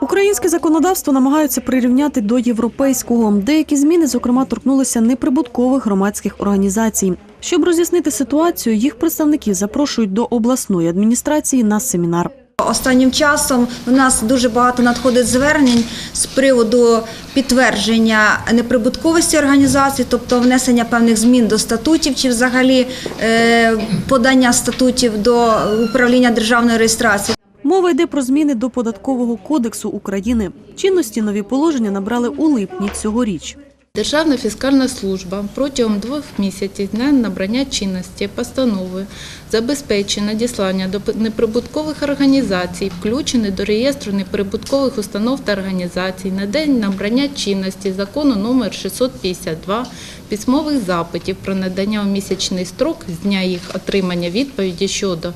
Українське законодавство намагаються прирівняти до європейського. Деякі зміни, зокрема, торкнулися неприбуткових громадських організацій. Щоб роз'яснити ситуацію, їх представників запрошують до обласної адміністрації на семінар. Останнім часом у нас дуже багато надходить звернень з приводу підтвердження неприбутковості організації, тобто внесення певних змін до статутів чи взагалі е, подання статутів до управління державної реєстрації. Мова йде про зміни до податкового кодексу України. Чинності нові положення набрали у липні цьогоріч. Державна фіскальна служба протягом двох місяців на набрання чинності постанови забезпечує надіслання до неприбуткових організацій, включених до реєстру неприбуткових установ та організацій на день набрання чинності закону номер 652 письмових запитів про надання у місячний строк з дня їх отримання відповіді щодо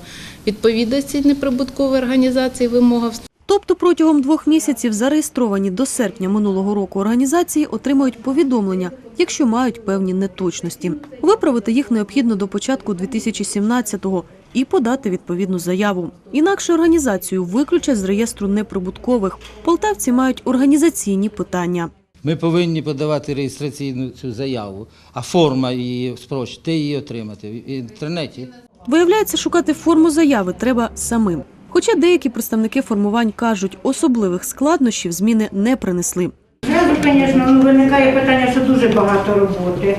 відповідності неприбуткової організації вимогам Тобто протягом двох місяців зареєстровані до серпня минулого року організації отримають повідомлення, якщо мають певні неточності. Виправити їх необхідно до початку 2017-го і подати відповідну заяву. Інакше організацію виключать з реєстру неприбуткових. Полтавці мають організаційні питання. Ми повинні подавати реєстраційну цю заяву, а форма її спрощена, де її отримати в інтернеті. Виявляється, шукати форму заяви треба самим. Хоча деякі представники формувань кажуть, особливих складнощів зміни не принесли. Зразу, звісно, ну, виникає питання, що дуже багато роботи.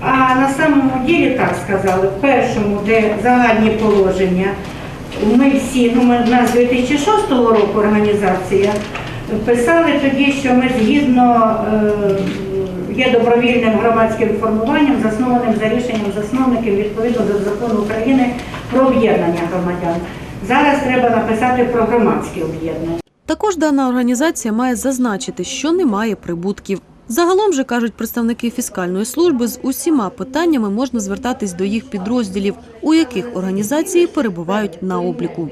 А на самому ділі так сказали, в першому, де загальні положення, ми всі, ну ми нас з 2006 року організація, писали тоді, що ми згідно е, є добровільним громадським формуванням, заснованим за рішенням засновників відповідно до закону України про об'єднання громадян. Зараз треба написати про громадське об'єднання. Також дана організація має зазначити, що немає прибутків. Загалом же кажуть представники фіскальної служби, з усіма питаннями можна звертатись до їх підрозділів, у яких організації перебувають на обліку.